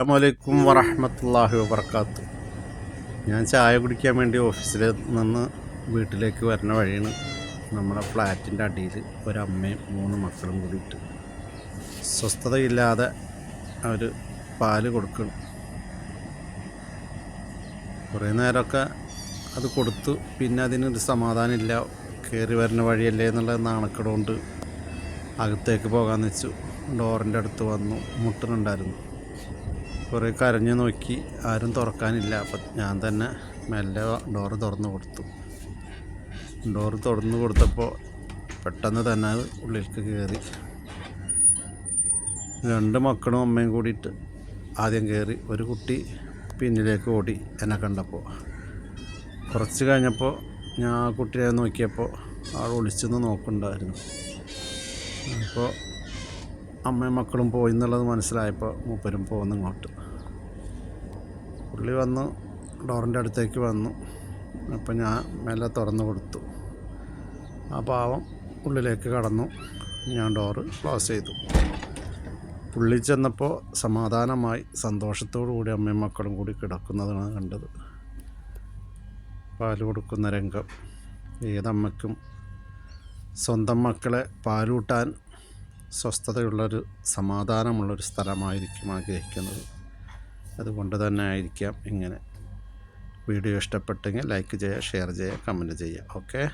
അസ്സാമലൈക്കും വറഹമത്തല്ലാഹി വബർക്കാത്തു ഞാൻ ചായ കുടിക്കാൻ വേണ്ടി ഓഫീസിൽ നിന്ന് വീട്ടിലേക്ക് വരുന്ന വഴിയാണ് നമ്മുടെ ഫ്ലാറ്റിന്റെ അടിയിൽ ഒരമ്മയും മൂന്ന് മക്കളും കൂടിയിട്ട് സ്വസ്ഥതയില്ലാതെ അവർ പാൽ കൊടുക്കണം. കുറേ നേരമൊക്കെ അത് കൊടുത്തു. പിന്നെ അതിനൊരു സമാധാനമില്ല. കയറി വരുന്ന വഴിയല്ലേ എന്നുള്ള നാണക്കേടുകൊണ്ട് അകത്തേക്ക് പോകാമെന്ന് വെച്ചു. ഡോറിന്റെ അടുത്ത് വന്നു. മുട്ടുന്നുണ്ടായിരുന്നു കുറേ കരഞ്ഞു നോക്കി. ആരും തുറക്കാനില്ല. അപ്പം ഞാൻ തന്നെ മെല്ലെ ഡോറ് തുറന്നു കൊടുത്തു. ഡോറ് തുറന്നു കൊടുത്തപ്പോൾ പെട്ടെന്ന് തന്നെ അത് ഉള്ളിലേക്ക് കയറി രണ്ട് മക്കളും അമ്മയും കൂടിയിട്ട് ആദ്യം കയറി ഒരു കുട്ടി പിന്നിലേക്ക് ഓടി എന്നെ കണ്ടപ്പോൾ കുറച്ച് കഴിഞ്ഞപ്പോൾ ഞാൻ ആ കുട്ടിയെ നോക്കിയപ്പോൾ ആൾ ഒളിച്ചെന്ന് നോക്കുന്നുണ്ടായിരുന്നു. അപ്പോൾ അമ്മയും മക്കളും പോയി എന്നുള്ളത് മനസ്സിലായപ്പോൾ മൂപ്പരും പോകുന്നു ഇങ്ങോട്ട്. പുള്ളി വന്ന് ഡോറിന്റെ അടുത്തേക്ക് വന്നു. അപ്പം ഞാൻ മെല്ലെ തുറന്നു കൊടുത്തു. ആ പാവം ഉള്ളിലേക്ക് കടന്നു. ഞാൻ ഡോറ് ക്ലോസ് ചെയ്തു. പുള്ളി ചെന്നപ്പോൾ സമാധാനമായി സന്തോഷത്തോടു കൂടി അമ്മയും മക്കളും കൂടി കിടക്കുന്നതാണ് കണ്ടത്. പാൽ കൊടുക്കുന്ന രംഗം. ഏതമ്മയ്ക്കും സ്വന്തം മക്കളെ പാലൂട്ടാൻ സ്വസ്ഥതയുള്ളൊരു സമാധാനമുള്ളൊരു സ്ഥലമായിരിക്കും ആഗ്രഹിക്കുന്നത്. അതുകൊണ്ട് തന്നെ ആയിരിക്കാം ഇങ്ങനെ. വീഡിയോ ഇഷ്ടപ്പെട്ടെങ്കിൽ ലൈക്ക് ചെയ്യുക ഷെയർ ചെയ്യുക കമന്റ് ചെയ്യുക. ഓക്കെ?